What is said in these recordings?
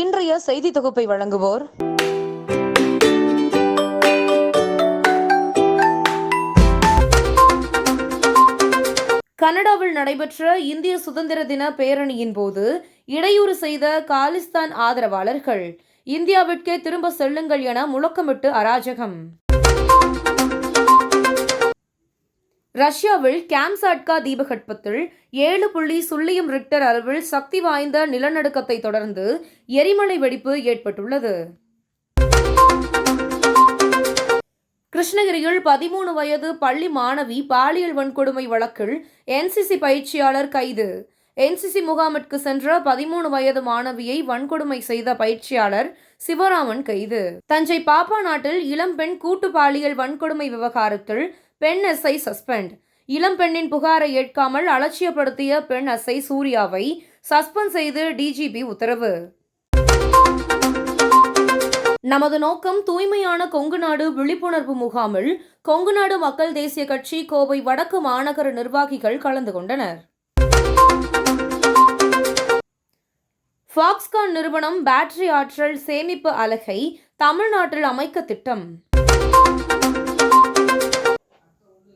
இன்றைய செய்தி தொகுப்பை வழங்குவோர். கனடாவில் நடைபெற்ற இந்திய சுதந்திர தின பேரணியின் போது இடையூறு செய்த காலிஸ்தான் ஆதரவாளர்கள் இந்தியாவிற்கே திரும்ப செல்லுங்கள் என முழக்கமிட்டு அராஜகம். ரஷ்யாவில் கேம்சாட்கா தீபகற்பத்தில் ஏழு புள்ளி சுள்ளியம் ரிக்டர் அளவில் சக்தி வாய்ந்த நிலநடுக்கத்தை தொடர்ந்து எரிமலை வெடிப்பு ஏற்பட்டுள்ளது. கிருஷ்ணகிரியில் பதிமூணு வயது பள்ளி மாணவி பாலியல் வன்கொடுமை வழக்கில் என்சிசி பயிற்சியாளர் கைது. என்சிசி முகாமிற்கு சென்ற பதிமூணு வயது மாணவியை வன்கொடுமை செய்த பயிற்சியாளர் சிவராமன் கைது. தஞ்சை பாப்பா நாட்டில் இளம்பெண் கூட்டு பாலியல் வன்கொடுமை விவகாரத்தில் பெண் எஸ்ஐ சஸ்பெண்ட். இளம்பெண்ணின் புகாரை ஏற்காமல் அலட்சியப்படுத்திய பெண் எஸ்ஐ சூர்யாவை சஸ்பெண்ட் செய்து டிஜிபி உத்தரவு. நமது நோக்கம் தூய்மையான கொங்கு நாடு விழிப்புணர்வு முகாமில் கொங்குநாடு மக்கள் தேசிய கட்சி கோவை வடக்கு மாநகர நிர்வாகிகள் கலந்து கொண்டனர். ஃபாக்ஸ்கான் நிறுவனம் பேட்டரி ஆற்றல் சேமிப்பு அலகை தமிழ்நாட்டில் அமைக்க திட்டம்.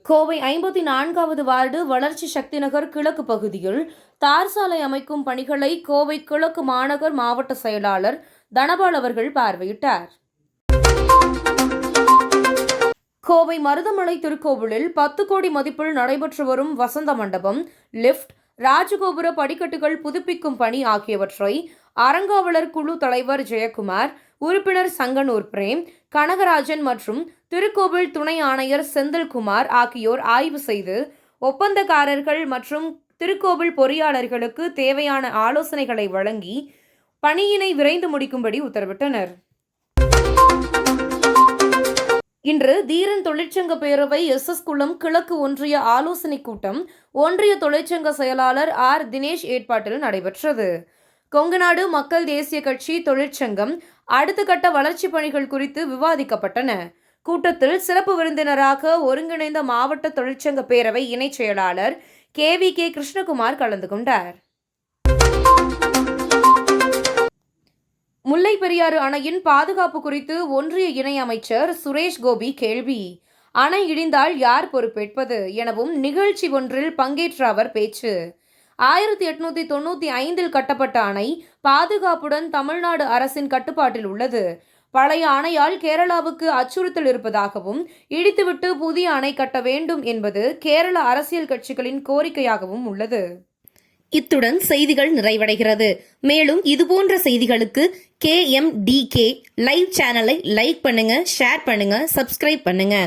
கோவை ஐம்பத்தி நான்காவது வார்டு வளர்ச்சி சக்தி நகர் கிழக்கு பகுதியில் தார் சாலை அமைக்கும் பணிகளை கோவை கிழக்கு மாநகர் மாவட்ட செயலாளர் தனபால் அவர்கள் பார்வையிட்டார். கோவை மருதமலை திருக்கோவிலில் பத்து கோடி மதிப்பில் நடைபெற்று வரும் வசந்த மண்டபம் லிஃப்ட் ராஜகோபுர படிக்கட்டுகள் புதுப்பிக்கும் பணி ஆகியவற்றை அறங்காவலர் குழு தலைவர் ஜெயக்குமார் உறுப்பினர் சங்கனூர் பிரேம் கனகராஜன் மற்றும் திருக்கோவில் துணை ஆணையர் செந்தில்குமார் ஆகியோர் ஆய்வு செய்து ஒப்பந்தக்காரர்கள் மற்றும் திருக்கோவில் பொறியாளர்களுக்கு தேவையான ஆலோசனைகளை வழங்கி பணியினை விரைந்து முடிக்கும்படி உத்தரவிட்டனர். இன்று தீரன் தொழிற்சங்க பேரவை எஸ் எஸ் குளம் கிழக்கு ஒன்றிய ஆலோசனைக் கூட்டம் ஒன்றிய தொழிற்சங்க செயலாளர் ஆர் தினேஷ் ஏற்பாட்டில் நடைபெற்றது. கொங்குநாடு மக்கள் தேசிய கட்சி தொழிற்சங்கம் அடுத்த கட்ட வளர்ச்சிப் பணிகள் குறித்து விவாதிக்கப்பட்டன. கூட்டத்தில் சிறப்பு விருந்தினராக ஒருங்கிணைந்த மாவட்ட தொழிற்சங்க பேரவை இணைச் செயலாளர் கே வி கே கிருஷ்ணகுமார் கலந்து கொண்டார். முல்லை பெரியாறு அணையின் பாதுகாப்பு குறித்து ஒன்றிய இணையமைச்சர் சுரேஷ் கோபி கேள்வி. அணை இடிந்தால் யார் பொறுப்பேற்பது? எனவும் நிகழ்ச்சி ஒன்றில் பங்கேற்ற அவர் பேச்சு. ஆயிரத்தி எட்நூத்தி தொண்ணூத்தி ஐந்தில் கட்டப்பட்ட அணை பாதுகாப்புடன் தமிழ்நாடு அரசின் கட்டுப்பாட்டில் உள்ளது. பழைய அணையால் கேரளாவுக்கு அச்சுறுத்தல் இருப்பதாகவும் இடித்துவிட்டு புதிய அணை கட்ட வேண்டும் என்பது கேரள அரசியல் கட்சிகளின் கோரிக்கையாகவும் உள்ளது. இத்துடன் செய்திகள் நிறைவடைகிறது. மேலும் இதுபோன்ற செய்திகளுக்கு K M T K live சேனலை லைக் பண்ணுங்க ஷேர் பண்ணுங்க சப்ஸ்கிரைப் பண்ணுங்க.